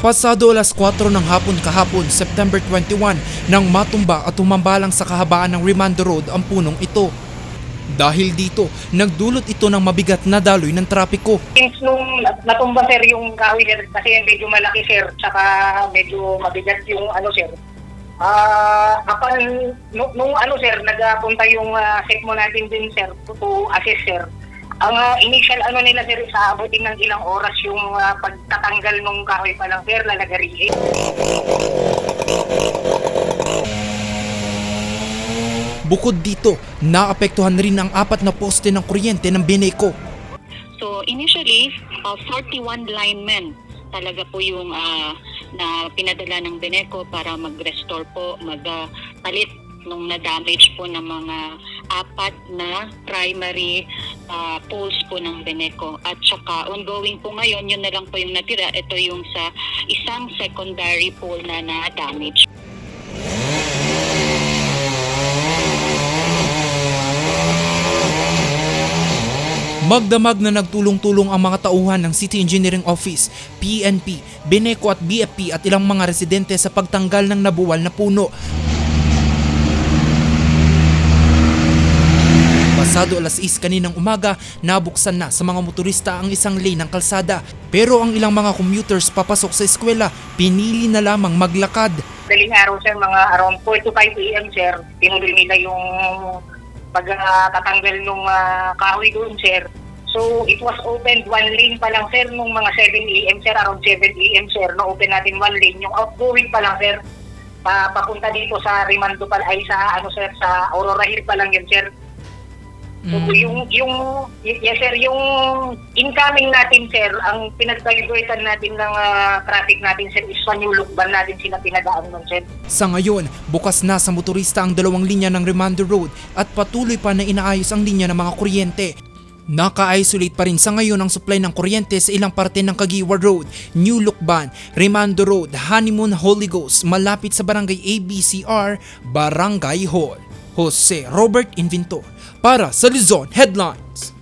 Pasado alas 4 ng hapon kahapon, September 21, nang matumba at tumambalang sa kahabaan ng Rimando Road ang punong ito. Dahil dito, nagdulot ito ng mabigat na daloy ng trapiko. Since nung natumba sir yung kahoy sir, kasi medyo malaki sir, tsaka medyo mabigat yung ano sir. Ah, upon nung, nung ano sir, nagpunta yung uh, mo natin din sir to, to assess sir. Ang ah, initial ano nila sir, sa abutin ng ilang oras yung ah, pagtatanggal nung kahoy pa lang sir, lalagariin. Bukod dito, naapektuhan rin ang apat na poste ng kuryente ng Beneco. So initially, uh, 41 linemen talaga po yung ah, na pinadala ng Beneco para mag-restore po, mag-palit nung na-damage po ng mga apat na primary ah, poles po ng Beneco. At saka ongoing po ngayon, yun na lang po yung natira. Ito yung sa isang secondary pole na na-damage. Magdamag na nagtulong-tulong ang mga tauhan ng City Engineering Office, PNP, Beneco at BFP at ilang mga residente sa pagtanggal ng nabuwal na puno. Pasado alas 6 kaninang umaga, nabuksan na sa mga motorista ang isang lane ng kalsada. Pero ang ilang mga commuters papasok sa eskwela, pinili na lamang maglakad. Daling araw sir, mga around 4 to 5 a.m. sir, tinuloy nila yung pagtatanggal nung ah, kahoy doon sir. So it was opened one lane pa lang sir nung mga 7 a.m. sir, around 7 a.m. sir, no open natin one lane. Yung outgoing pa lang sir, pa, papunta dito sa Rimando pa ay sa ano sir, sa Aurora Hill pa lang yun sir. So, Mm. yung, yung, yes sir, yung incoming natin sir, ang pinagkalibuitan natin ng ah, traffic natin sir is sa New Lukban natin sila pinadaan nun sir. Sa ngayon, bukas na sa motorista ang dalawang linya ng Remando Road at patuloy pa na inaayos ang linya ng mga kuryente. Naka-isolate pa rin sa ngayon ang supply ng kuryente sa ilang parte ng Kagiwa Road, New Lukban, Remando Road, Honeymoon Holy Ghost, malapit sa barangay ABCR, Barangay Hall. Jose Robert Inventor para sa Luzon Headlines.